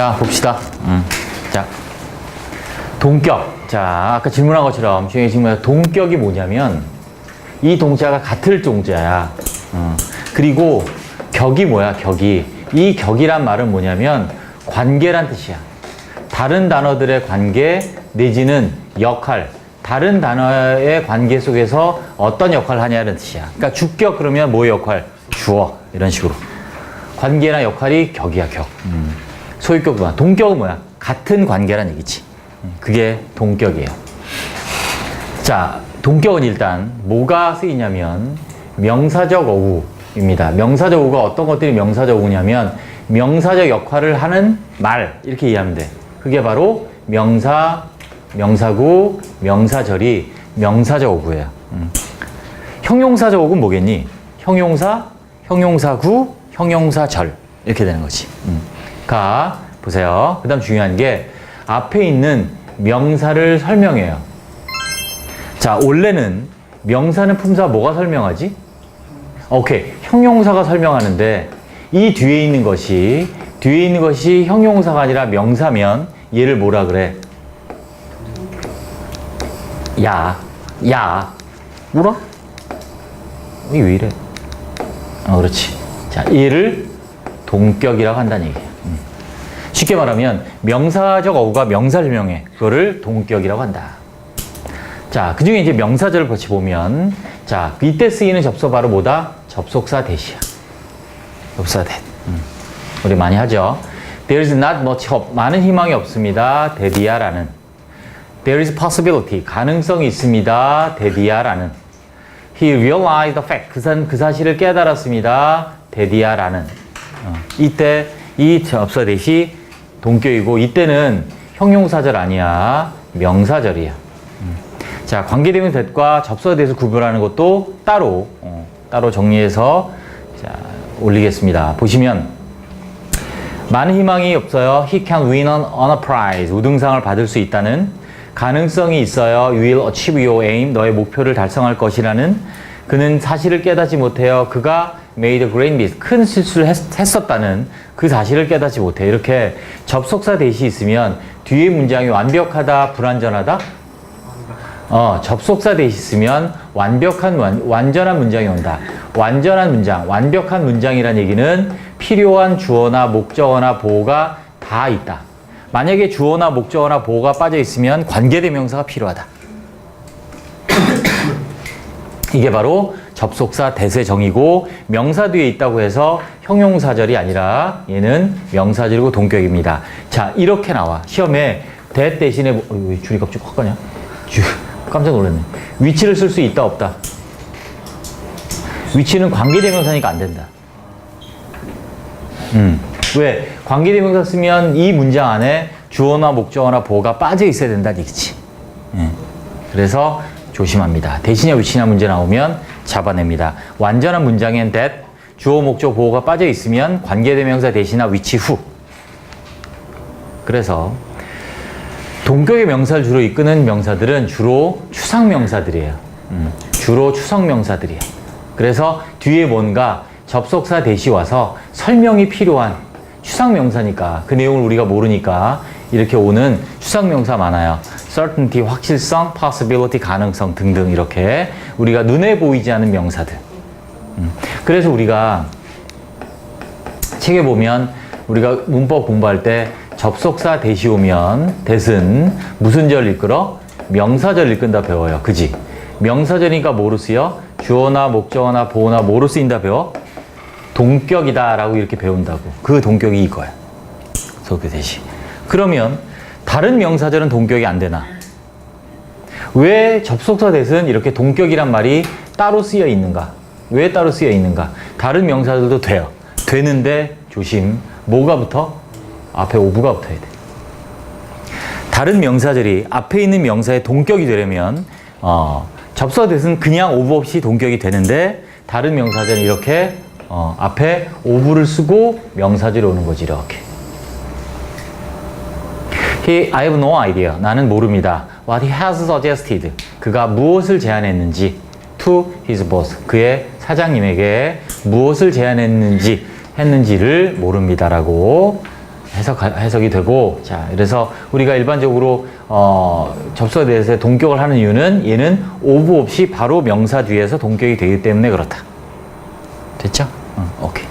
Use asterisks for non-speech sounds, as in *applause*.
자, 봅시다. 음. 자, 동격. 자, 아까 질문한 것처럼 중요한 질문 동격이 뭐냐면 이 동자가 같을 동자야. 어. 그리고 격이 뭐야? 격이. 이 격이란 말은 뭐냐면 관계란 뜻이야. 다른 단어들의 관계 내지는 역할, 다른 단어의 관계 속에서 어떤 역할을 하냐는 뜻이야. 그러니까 주격 그러면 뭐 역할? 주어 이런 식으로. 관계나 역할이 격이야 격. 음. 소유격도 뭐야? 동격은 뭐야? 같은 관계란 얘기지. 음, 그게 동격이에요. 자, 동격은 일단 뭐가 쓰이냐면 명사적 어구입니다. 명사적 어구가 어떤 것들이 명사적 어구냐면 명사적 역할을 하는 말 이렇게 이해하면 돼. 그게 바로 명사, 명사구, 명사절이 명사적 어구예요. 음. 형용사적 어구는 뭐겠니? 형용사, 형용사구, 형용사절 이렇게 되는 거지. 음. 가 보세요. 그 다음 중요한 게 앞에 있는 명사를 설명해요. 자, 원래는 명사는 품사 뭐가 설명하지? 오케이. 형용사가 설명하는데 이 뒤에 있는 것이 뒤에 있는 것이 형용사가 아니라 명사면 얘를 뭐라 그래? 야, 야. 울어? 이게 왜 이래? 어, 그렇지. 자, 얘를 동격이라고 한다는 얘기예요. 음. 쉽게 말하면 명사적 어구가 명사를 설명해. 그거를 동격이라고 한다. 자, 그 중에 이제 명사절을 같이 보면, 자, 이때 쓰이는 접속 바로 뭐다? 접속사 대시야. 접속사 대. 음. 우리 많이 하죠. There is not much hope. 많은 희망이 없습니다. 데디아라는. There is possibility. 가능성이 있습니다. 데디아라는. He realized the fact. 그, 사, 그 사실을 깨달았습니다. 데디아라는. 어, 이때 이 접사 대시 동격이고 이때는 형용사절 아니야. 명사절이야. 자, 관계대명 대과 접서에 대해서 구별하는 것도 따로, 어, 따로 정리해서 자, 올리겠습니다. 보시면, 많은 희망이 없어요. He can win an, on a prize. 우등상을 받을 수 있다는 가능성이 있어요. You will achieve your aim. 너의 목표를 달성할 것이라는 그는 사실을 깨닫지 못해요. 그가 made a great miss. 큰 실수를 했, 했었다는 그 사실을 깨닫지 못해. 이렇게 접속사 대시 있으면 뒤에 문장이 완벽하다, 불완전하다, 어, 접속사 대시 있으면 완벽한 완, 완전한 문장이 온다. 완전한 문장, 완벽한 문장이란 얘기는 필요한 주어나 목적어나 보호가 다 있다. 만약에 주어나 목적어나 보호가 빠져 있으면 관계대명사가 필요하다. *coughs* 이게 바로 접속사 대세정이고 명사 뒤에 있다고 해서 형용사절이 아니라 얘는 명사절이고 동격입니다. 자 이렇게 나와 시험에 대 대신에 뭐- 왜 줄이 갑자기 확 가냐? 줄. 깜짝 놀랐네. 위치를 쓸 수 있다 없다. 위치는 관계대명사니까 안 된다. 음. 왜? 관계대명사 쓰면 이 문장 안에 주어나 목적어나 보호가 빠져 있어야 된다는 얘기지. 예. 그래서 조심합니다. 대신에 위치나 문제 나오면 잡아냅니다. 완전한 문장엔 that, 주어, 목적, 보호가 빠져 있으면 관계대명사 대신나 위치 후. 그래서 동격의 명사를 주로 이끄는 명사들은 주로 추상 명사들이에요. 음, 주로 추상 명사들이에요. 그래서 뒤에 뭔가 접속사 대시 와서 설명이 필요한 추상 명사니까 그 내용을 우리가 모르니까 이렇게 오는 추상 명사 많아요. Certainty, 확실성, possibility, 가능성 등등 이렇게 우리가 눈에 보이지 않는 명사들. 음, 그래서 우리가 책에 보면 우리가 문법 공부할 때 접속사 대시 오면 대은 무슨 절 이끌어? 명사절 이끈다 배워요. 그지? 명사절이니까 뭐로 쓰여? 주어나 목적어나 보어나 뭐로 쓰인다 배워? 동격이다 라고 이렇게 배운다고. 그 동격이 이거야. 속교 대시. 그러면 다른 명사절은 동격이 안 되나? 왜 접속사 대은 이렇게 동격이란 말이 따로 쓰여 있는가? 왜 따로 쓰여 있는가? 다른 명사들도 돼요. 되는데 조심. 뭐가 붙어? 앞에 오부가 붙어야 돼. 다른 명사들이 앞에 있는 명사의 동격이 되려면 어, 접서 대은 그냥 오부 없이 동격이 되는데 다른 명사들은 이렇게 어, 앞에 오부를 쓰고 명사절이 오는 거지 이렇게. He, I have no idea. 나는 모릅니다. What he has suggested. 그가 무엇을 제안했는지 to his boss. 그의 사장님에게 무엇을 제안했는지 했는지를 모릅니다라고 해석, 해석이 되고, 자, 그래서 우리가 일반적으로, 어, 접속에 대해서 동격을 하는 이유는 얘는 오브 없이 바로 명사 뒤에서 동격이 되기 때문에 그렇다. 됐죠? 어, 오케이.